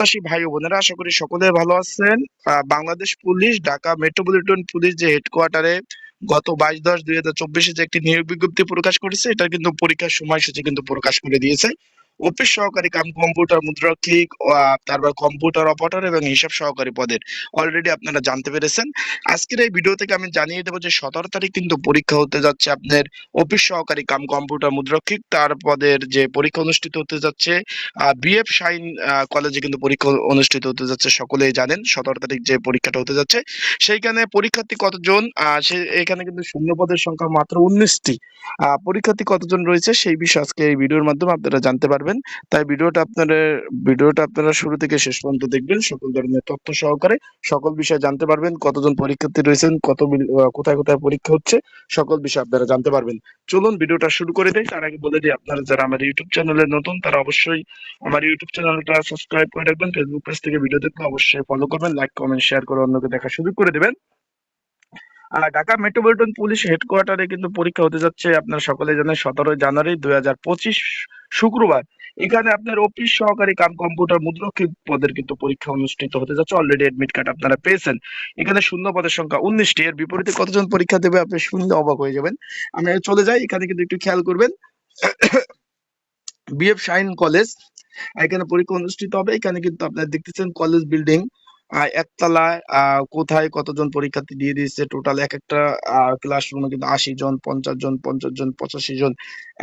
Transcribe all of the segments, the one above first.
প্রত্যাশী ভাই বোনেরা, আশা করি সকলে ভালো আছেন। Bangladesh police, Dhaka metropolitan police যে হেডকোয়ার্টারে গত বাইশ দশ দুই হাজার চব্বিশে যে একটি নিয়োগ বিজ্ঞপ্তি প্রকাশ করেছে, এটা কিন্তু পরীক্ষার সময়সূচি কিন্তু প্রকাশ করে দিয়েছে। অফিস সহকারী কাম কম্পিউটার মুদ্রাক্ষিক আহ, তারপর কম্পিউটার অপারেটর এবং হিসাব সহকারী পদের। অলরেডি আপনারা জানতে পেরেছেন। আজকের এই ভিডিও থেকে আমি জানিয়ে দেবো যে সতেরো তারিখ কিন্তু পরীক্ষা হতে যাচ্ছে আপনার অফিস সহকারী কাম কম্পিউটার মুদ্রাক্ষিক তার পদের যে পরীক্ষা অনুষ্ঠিত হতে যাচ্ছে বিএফ শাইন কলেজে কিন্তু পরীক্ষা অনুষ্ঠিত হতে যাচ্ছে সকলেই জানেন সতেরো তারিখ যে পরীক্ষাটা হতে যাচ্ছে। সেইখানে পরীক্ষার্থী কতজন? সে এখানে কিন্তু শূন্য পদের সংখ্যা মাত্র উনিশটি। পরীক্ষার্থী কতজন রয়েছে? সেই বিষয়ে আজকে এই ভিডিওর মাধ্যমে আপনারা জানতে পারবেন। তাই ভিডিওটা আপনারা ভিডিওটা আপনারা শুরু থেকে শেষ পর্যন্ত দেখবেন, সকল ধরনের তথ্য সহকারে। সকল বিষয়ে জানতে পারবেন, কতজন পরীক্ষার্থী রয়েছেন, কত কোথায় কোথায় পরীক্ষা হচ্ছে, সকল বিষয় আপনারা জানতে পারবেন। চলুন ভিডিওটা শুরু করে দেই। তার আগে বলে দিই, আপনারা যারা আমার ইউটিউব চ্যানেলে নতুন, তারা অবশ্যই আমার ইউটিউব চ্যানেলটা সাবস্ক্রাইব করে রাখবেন। ফেসবুক পেজ থেকে ভিডিও দেখলে অবশ্যই ফলো করবেন লাইক কমেন্ট শেয়ার করে অন্যকে দেখা শুরু করে দেবেন। ঢাকা মেট্রোপলিটন পুলিশ হেডকোয়ার্টারে কিন্তু পরীক্ষা হতে যাচ্ছে আপনারা সকলে জানেন, সতেরোই জানুয়ারি দুই হাজার পঁচিশ। শুক্রবার। এখানে আপনার অফিস সহকারী কাম কম্পিউটার মুদ্রক্ষিক পদের কিন্তু পরীক্ষা অনুষ্ঠিত হতে যাচ্ছে। অলরেডি এডমিট কার্ড আপনারা পেয়েছেন। এখানে শূন্য পদের সংখ্যা উনিশটি। এর বিপরীতে কতজন পরীক্ষা দেবে আপনি শুনলে অবাক হয়ে যাবেন। আমি চলে যাই। এখানে কিন্তু একটু খেয়াল করবেন। বিএফ শাইন কলেজ এখানে পরীক্ষা অনুষ্ঠিত হবে। এখানে কিন্তু আপনারা দেখতেছেন কলেজ বিল্ডিং একতলায় কোথায় কতজন পরীক্ষার্থী দিয়ে দিয়েছে? টোটাল এক একটা ক্লাসরুমে কিন্তু আশি জন, পঞ্চাশ জন পঞ্চাশ জন, পঁচাশি জন,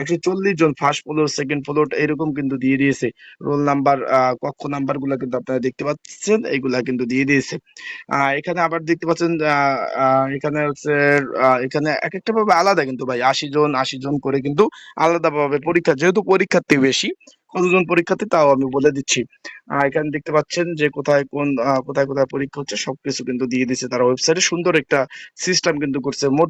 একশো চল্লিশ জন ফার্স্ট ফ্লোর সেকেন্ড ফ্লোর এরকম কিন্তু দিয়ে দিয়েছে। রোল নাম্বার কক্ষ নাম্বারগুলা কিন্তু আপনারা দেখতে পাচ্ছেন, এইগুলা কিন্তু দিয়ে দিয়েছে। এখানে আবার দেখতে পাচ্ছেন এখানে হচ্ছে এখানে এক একটা ভাবে আলাদা কিন্তু ভাই, আশি জন আশি জন করে কিন্তু আলাদা ভাবে পরীক্ষা, যেহেতু পরীক্ষার্থী বেশি কতজন পরীক্ষার্থী তাও আমি বলে দিচ্ছি। এখানে দেখতে পাচ্ছেন যে কোথায় কোন কোথায় কোথায় পরীক্ষা হচ্ছে, সবকিছু কিন্তু দিয়ে দিয়েছে তারা ওয়েবসাইটে সুন্দর একটা সিস্টেম কিন্তু করছে, মোট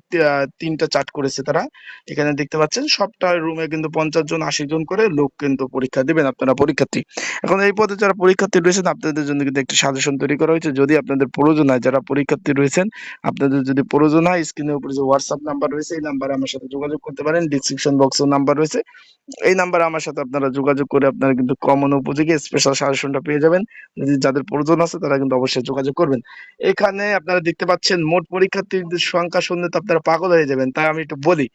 তিনটা চার্ট করেছে তারা। এখানে দেখতে পাচ্ছেন, সবটা রুমে কিন্তু পঞ্চাশ জন, আশি জন করে লোক কিন্তু পরীক্ষা দিবেন আপনারা পরীক্ষার্থী। এখন এই পদে যারা পরীক্ষার্থী রয়েছেন, আপনাদের জন্য কিন্তু একটি সাজেশন তৈরি করা হয়েছে। যদি আপনাদের প্রয়োজন হয়, যারা পরীক্ষার্থী রয়েছেন, আপনাদের যদি প্রয়োজন হয় স্ক্রিনের উপরে যে হোয়াটসঅ্যাপ নাম্বার রয়েছে, এই নাম্বারে আমার সাথে যোগাযোগ করতে পারেন। ডিসক্রিপশন বক্সেও নাম্বার রয়েছে। এই নাম্বারে আমার সাথে আপনারা যোগাযোগ করে আপনারা কিন্তু কমন উপযোগী স্পেশাল সাজেশনটা পেয়ে যাবেন। যাদের প্রয়োজন আছে, তারা কিন্তু অবশ্যই যোগাযোগ করবেন। এখানে আপনারা দেখতে পাচ্ছেন, মোট পরীক্ষার্থীদের সংখ্যা শুনলে তো আপনারা পাগল হয়ে যাবেন, তাই আমি একটু বলি।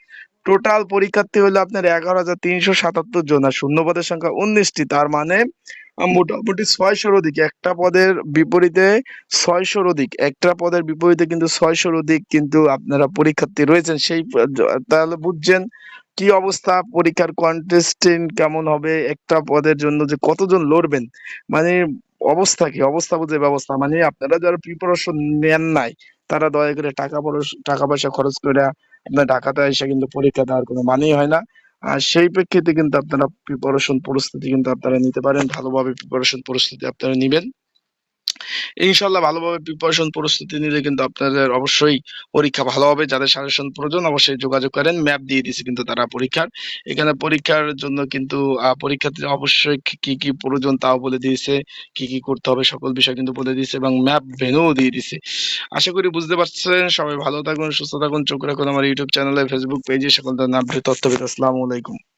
টোটাল পরীক্ষার্থী হলো আপনার এগারো হাজার তিনশো সাতাত্তর জন, আর শূন্য পদের সংখ্যা উনিশটি। তার মানে মোটামুটি ছয়শোর অধিক। একটা পদের বিপরীতে ছয়শোর অধিক। একটা পদের বিপরীতে কিন্তু ছয়শোর অধিক কিন্তু আপনারা পরীক্ষার্থী রয়েছেন। সেই তাহলে বুঝছেন কি অবস্থা? পরীক্ষার কন্টেস্টেন্ট কেমন হবে? একটা পদের জন্য যে কতজন লড়বেন? মানে অবস্থা কি? অবস্থা বুঝে ব্যবস্থা। মানে আপনারা যারা প্রিপারেশন নেন নাই, তারা দয়া করে টাকা টাকা পয়সা খরচ করে আপনার ঢাকাতে এসে কিন্তু পরীক্ষা দেওয়ার কোনো মানেই হয় না। আর সেই প্রেক্ষিতে কিন্তু আপনারা প্রিপারেশন প্রস্তুতি কিন্তু আপনারা নিতে পারেন। ভালোভাবে প্রিপারেশন প্রস্তুতি আপনারা নিবেন। ইনশাল্লাহ ভালোভাবে প্রিপারেশন প্রস্তুতি নিলে কিন্তু আপনাদের অবশ্যই পরীক্ষা ভালো হবে। যাদের সাজেশন প্রয়োজন অবশ্যই যোগাযোগ করেন। ম্যাপ দিয়ে দিয়েছে কিন্তু তারা পরীক্ষার। এখানে পরীক্ষার জন্য কিন্তু পরীক্ষার্থী অবশ্যই কি কি প্রয়োজন তাও বলে দিয়েছে। কি কি করতে হবে সকল বিষয় কিন্তু বলে দিয়েছে এবং ম্যাপ ভেনুও দিয়ে দিয়েছে। আশা করি বুঝতে পারছেন। সবাই ভালো থাকুন, সুস্থ থাকুন। চোখ রাখুন আমার ইউটিউব চ্যানেলে ফেসবুক পেজে সকল ধরনের আপডেট তথ্য আসসালামু আলাইকুম।